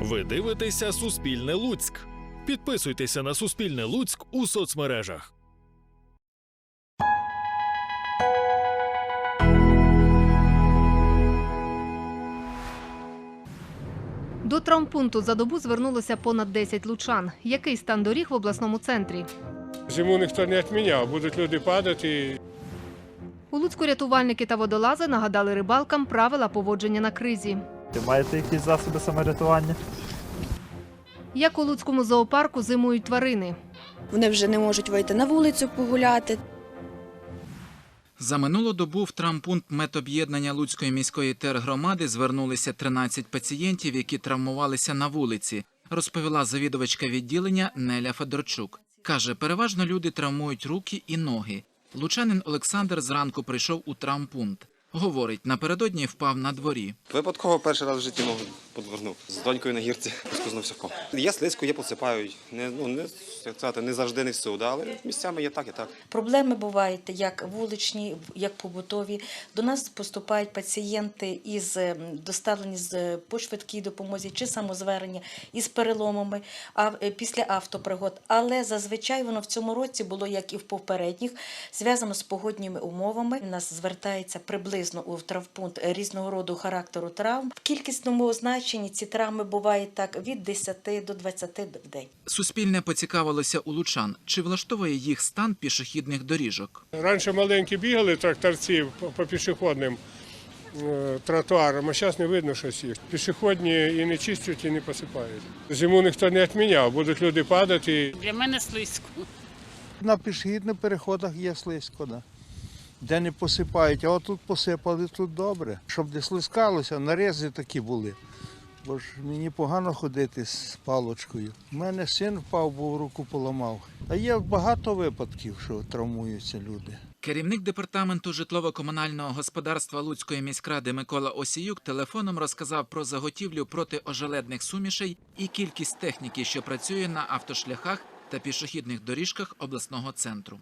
Ви дивитеся Суспільне Луцьк. Підписуйтеся на Суспільне Луцьк у соцмережах. До травмпункту за добу звернулося понад 10 лучан. Який стан доріг в обласному центрі? Зиму ніхто не відміняв, будуть люди падати. У Луцьку рятувальники та водолази нагадали рибалкам правила поводження на кризі. Чи маєте якісь засоби саморятування? Як у Луцькому зоопарку зимують тварини. Вони вже не можуть вийти на вулицю погуляти. За минулу добу в травмпункт медоб'єднання Луцької міської тергромади звернулися 13 пацієнтів, які травмувалися на вулиці, розповіла завідувачка відділення Неля Федорчук. Каже, переважно люди травмують руки і ноги. Лучанин Олександр зранку прийшов у травмпункт. Говорить, напередодні впав на дворі. Випадково перший раз в житті ногу подвернув. З донькою на гірці поскузнувся ком. Є слизько, є посипають. Не, ну, не, як сказати, не завжди не всюди, але місцями є так і так. Проблеми бувають як вуличні, як побутові. До нас поступають пацієнти із ем, доставлені з е, по швидкій допомозі чи самозвернення із переломами а е, після автопригод. Але зазвичай воно в цьому році було як і в попередніх, зв'язано з погодніми умовами. У нас звертається приблизно у травмпункт різного роду характеру травм. В кількісному значенні ці травми бувають так від 10 до 20 в день. Суспільне поцікавилося у лучан, чи влаштовує їх стан пішохідних доріжок. Раніше маленькі бігали тракторці по, по пішохідним е, тротуарам, а зараз не видно щось їх. Пішохідні і не чистять, і не посипають. Зиму ніхто не відміняв, будуть люди падати. Для мене слизько. На пішохідних переходах є слизько, да. Де не посипають, а отут посипали тут добре. Щоб не слискалося, нарези такі були. Бо ж мені погано ходити з палочкою. У мене син впав, бо руку поламав. А є багато випадків, що травмуються люди. Керівник департаменту житлово-комунального господарства Луцької міськради Микола Осіюк телефоном розказав про заготівлю протиожеледних сумішей і кількість техніки, що працює на автошляхах та пішохідних доріжках обласного центру.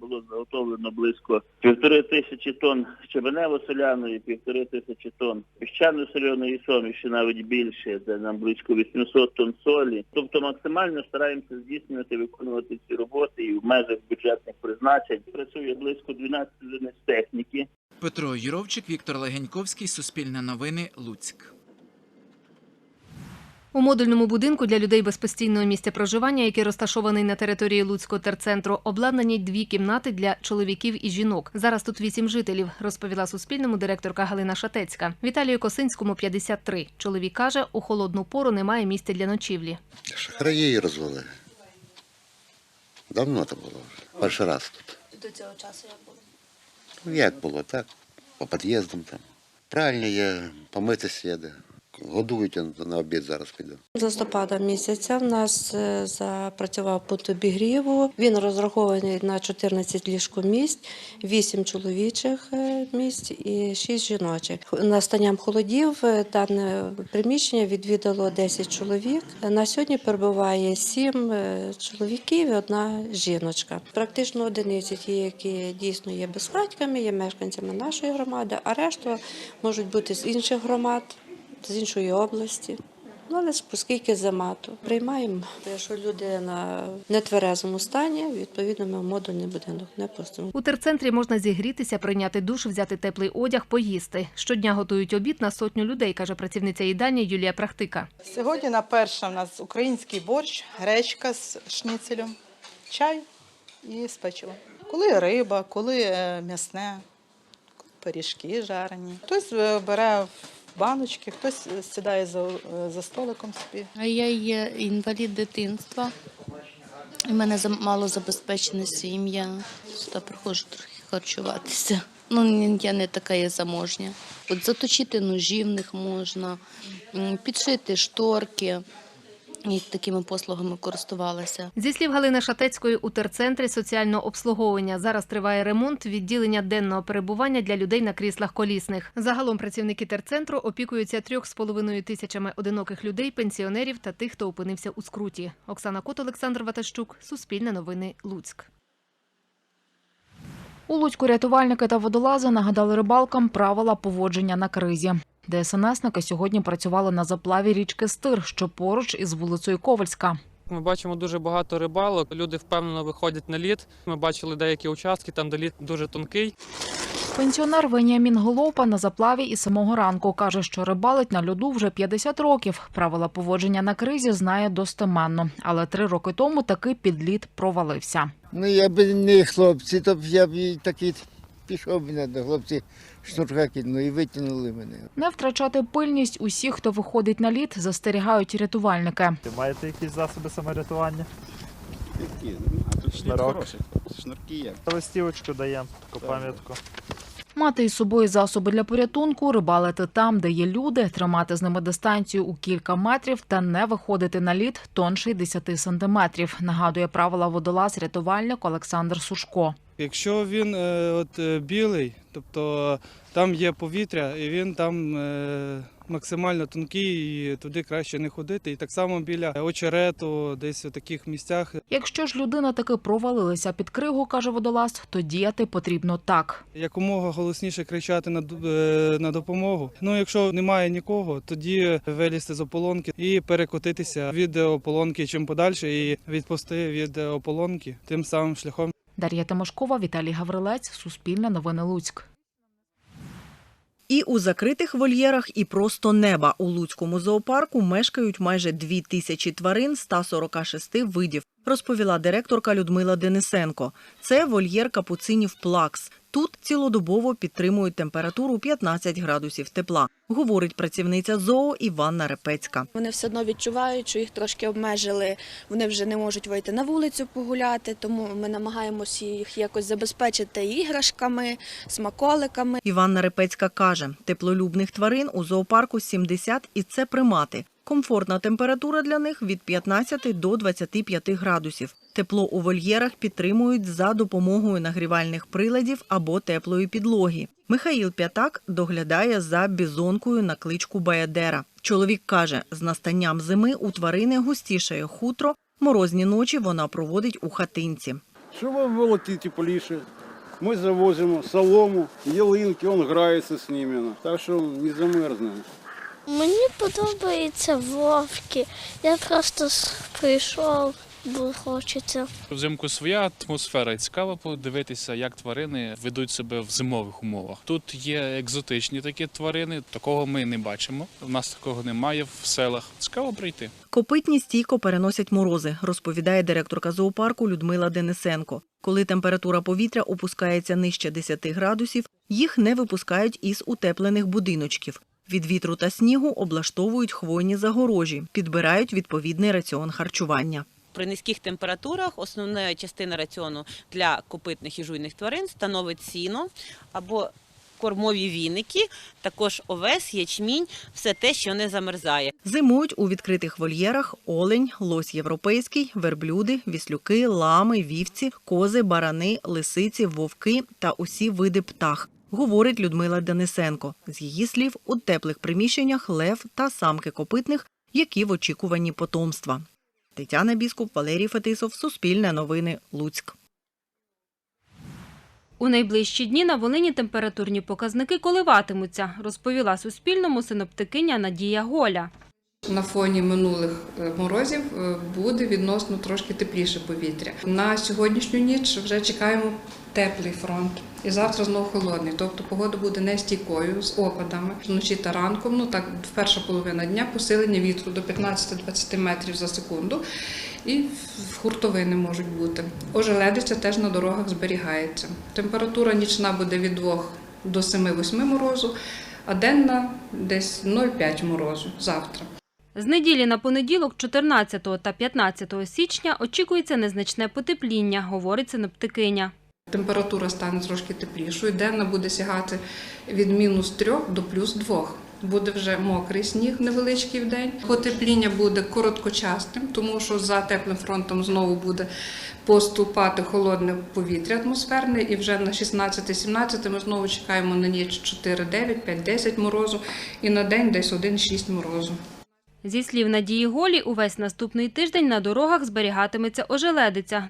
Було заготовлено близько півтори тисячі тонн щебенево-соляної, півтори тисячі тонн піщано-соляної суміші, навіть більше, це нам близько 800 тонн солі. Тобто максимально стараємося здійснювати, виконувати ці роботи і в межах бюджетних призначень. Працює близько 12 одиниць техніки. Петро Юровчик, Віктор Легеньковський, Суспільне новини, Луцьк. У модульному будинку для людей без постійного місця проживання, який розташований на території Луцького терцентру, обладнані дві кімнати для чоловіків і жінок. Зараз тут вісім жителів, розповіла Суспільному директорка Галина Шатецька. Віталію Косинському 53. Чоловік каже, у холодну пору немає місця для ночівлі. Шахраї її розвели. Давно це було вже. Перший раз тут. До цього часу як було. Ну як було, так? По під'їздам там. Пральня є, помитися є де. Годують на обід зараз піду. З листопада місяця в нас е, запрацював пункт обігріву. Він розрахований на 14 ліжкомісць, 8 чоловічих е, місць і 6 жіночих. Настанням холодів е, дане приміщення відвідало 10 чоловік. На сьогодні перебуває 7 е, чоловіків і одна жіночка. Практично одиниці ті, які дійсно є безхатьками, є мешканцями нашої громади, а решта можуть бути з інших громад з іншої області. Ну, але ж оскільки зима, то приймаємо. Якщо людина в нетверезому стані, відповідно, ми в модульний будинок не пустимо. У терцентрі можна зігрітися, прийняти душ, взяти теплий одяг, поїсти. Щодня готують обід на сотню людей, каже працівниця їдальні Юлія Практика. Сьогодні на перше у нас український борщ, гречка з шніцелем, чай і з печивом. Коли риба, коли е, м'ясне, пиріжки жарені. Хтось е, бере в баночки, хтось е, сідає за, е, за столиком собі. Я є інвалід дитинства. У мене мало забезпечена сім'я. Сюди приходжу трохи харчуватися. Ну, я не така є заможня. От заточити ножівних можна, підшити шторки. І такими послугами користувалася. Зі слів Галини Шатецької, у терцентрі соціального обслуговування зараз триває ремонт відділення денного перебування для людей на кріслах колісних. Загалом працівники терцентру опікуються трьох з половиною тисячами одиноких людей, пенсіонерів та тих, хто опинився у скруті. Оксана Кот, Олександр Ватащук, Суспільне новини, Луцьк. У Луцьку рятувальники та водолази нагадали рибалкам правила поводження на кризі. ДСНСники сьогодні працювали на заплаві річки Стир, що поруч із вулицею Ковальська. Ми бачимо дуже багато рибалок. Люди впевнено виходять на лід. Ми бачили деякі участки, там де лід дуже тонкий. Пенсіонер Веніамін Голопа на заплаві із самого ранку каже, що рибалить на льоду вже 50 років. Правила поводження на кризі знає достеменно, але три роки тому таки під лід провалився. Ну, я б не хлопці, то б я б і такий пішов би на хлопці шнурка кинули і витягнули мене. Не втрачати пильність усіх, хто виходить на лід, застерігають рятувальники. Ти Маєте якісь засоби саморятування? Які? А тут Шнурок. Шнурки є. Листівочку даємо, таку пам'ятку. Мати із собою засоби для порятунку, рибалити там, де є люди, тримати з ними дистанцію у кілька метрів та не виходити на лід тонший 10 сантиметрів. Нагадує правила водолаз рятувальник Олександр Сушко. Якщо він е, от е, білий, тобто там є повітря, і він там е, максимально тонкий, і туди краще не ходити. І так само біля очерету, десь у таких місцях Якщо ж людина таки провалилася під кригу, каже водолаз, то діяти потрібно так. якомога голосніше кричати на, на допомогу. Ну, якщо немає нікого, тоді вилізти з ополонки і перекотитися від ополонки чим подальше і відпусти від ополонки тим самим шляхом. Дар'я Тимошкова, Віталій Гаврилець, Суспільне новини Луцьк. І у закритих вольєрах, і просто неба у Луцькому зоопарку мешкають майже дві тисячі тварин 146 видів, розповіла директорка Людмила Денисенко. Це вольєр капуцинів Плакс. Тут цілодобово підтримують температуру 15 градусів тепла, говорить працівниця зоо Іванна Репецька. Вони все одно відчувають, що їх трошки обмежили. Вони вже не можуть вийти на вулицю погуляти, тому ми намагаємося їх якось забезпечити іграшками, смаколиками. Іванна Репецька каже, теплолюбних тварин у зоопарку 70 і це примати. Комфортна температура для них від 15 до 25 градусів. Тепло у вольєрах підтримують за допомогою нагрівальних приладів або теплої підлоги. Михаїл П'ятак доглядає за бізонкою на кличку Баядера. Чоловік каже, з настанням зими у тварини густішає хутро, морозні ночі вона проводить у хатинці. Щоб було тепліше. Ми завозимо солому, ялинки, він грається з ними. Так що не замерзне. Мені подобаються вовки. Я просто прийшов, бо хочеться. Взимку своя атмосфера і цікаво подивитися, як тварини ведуть себе в зимових умовах. Тут є екзотичні такі тварини, такого ми не бачимо. У нас такого немає в селах. Цікаво прийти. Копитні стійко переносять морози, розповідає директорка зоопарку Людмила Денисенко. Коли температура повітря опускається нижче 10 градусів, їх не випускають із утеплених будиночків. Від вітру та снігу облаштовують хвойні загорожі, підбирають відповідний раціон харчування. При низьких температурах основна частина раціону для копитних і жуйних тварин становить сіно або кормові віники, також овес, ячмінь, все те, що не замерзає. Зимують у відкритих вольєрах олень, лось європейський, верблюди, віслюки, лами, вівці, кози, барани, лисиці, вовки та усі види птах. Говорить Людмила Денисенко. З її слів, у теплих приміщеннях лев та самки копитних, які в очікуванні потомства. Тетяна Біскуп, Валерій Фетисов, Суспільне новини, Луцьк. У найближчі дні на Волині температурні показники коливатимуться, розповіла Суспільному синоптикиня Надія Голя. На фоні минулих е, морозів е, буде відносно трошки тепліше повітря. На сьогоднішню ніч вже чекаємо теплий фронт. І завтра знову холодний. Тобто погода буде нестійкою з опадами вночі та ранком. Ну так, перша половина дня посилення вітру до 15-20 метрів за секунду. І хуртовини можуть бути. Ожеледиця теж на дорогах зберігається. Температура нічна буде від 2 до 7-8 морозу, а денна десь 0,5 морозу завтра. З неділі на понеділок, 14 та 15 січня, очікується незначне потепління, говорить синоптикиня. Температура стане трошки теплішою. Денна буде сягати від мінус 3 до плюс 2. Буде вже мокрий сніг невеличкий в день. Потепління буде короткочасним, тому що за теплим фронтом знову буде поступати холодне повітря атмосферне, і вже на 16-17 ми знову чекаємо на ніч 4-9, 5-10 морозу, і на день десь 1-6 морозу. Зі слів Надії Голі, увесь наступний тиждень на дорогах зберігатиметься ожеледиця.